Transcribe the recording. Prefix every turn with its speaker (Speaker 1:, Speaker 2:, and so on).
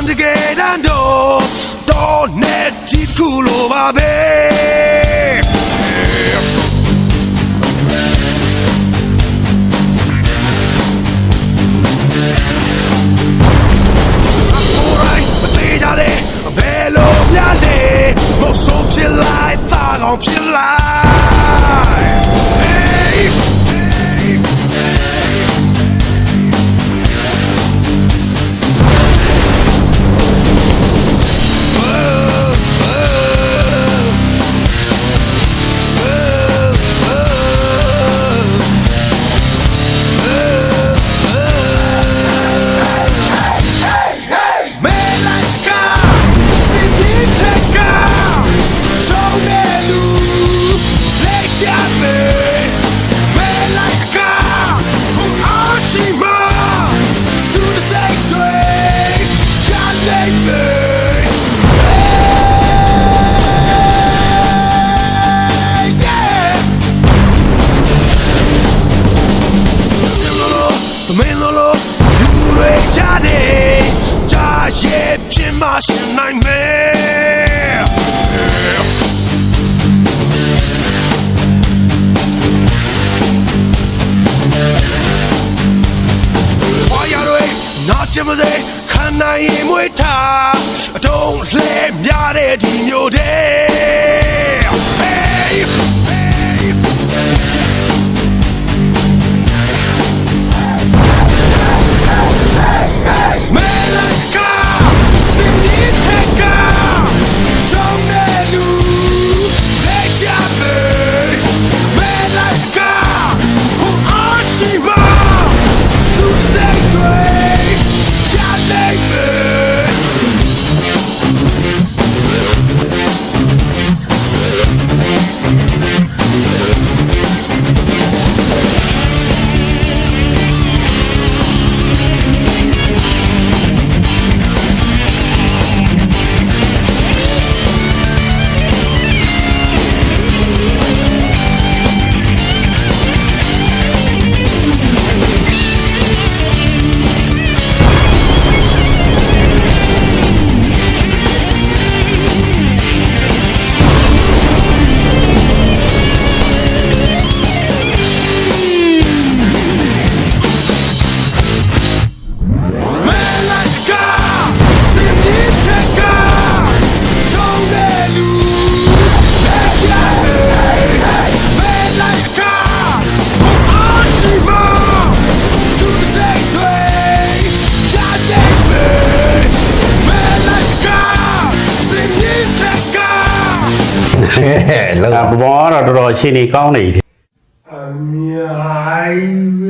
Speaker 1: န်တကယ်တမ်းတော့တော့နဲ့ဒီတစ်ခုလိုပါပဲ မင်းတို့လိုလူတွေကြတဲ့ကြာရဲ့ပြင်မရှိနိုင်မယ်။ဘာရတွေနာကျမစေခံနိုင်ရင်မွေးထားအတုံးလှဲများတဲ့ဒီမျိုးတဲ့
Speaker 2: လောက်
Speaker 3: ဒါဘဘောကတော့တော်တော်အချိန်ကြီးကောင်းနေပြီ
Speaker 4: အမြိုင်ပဲ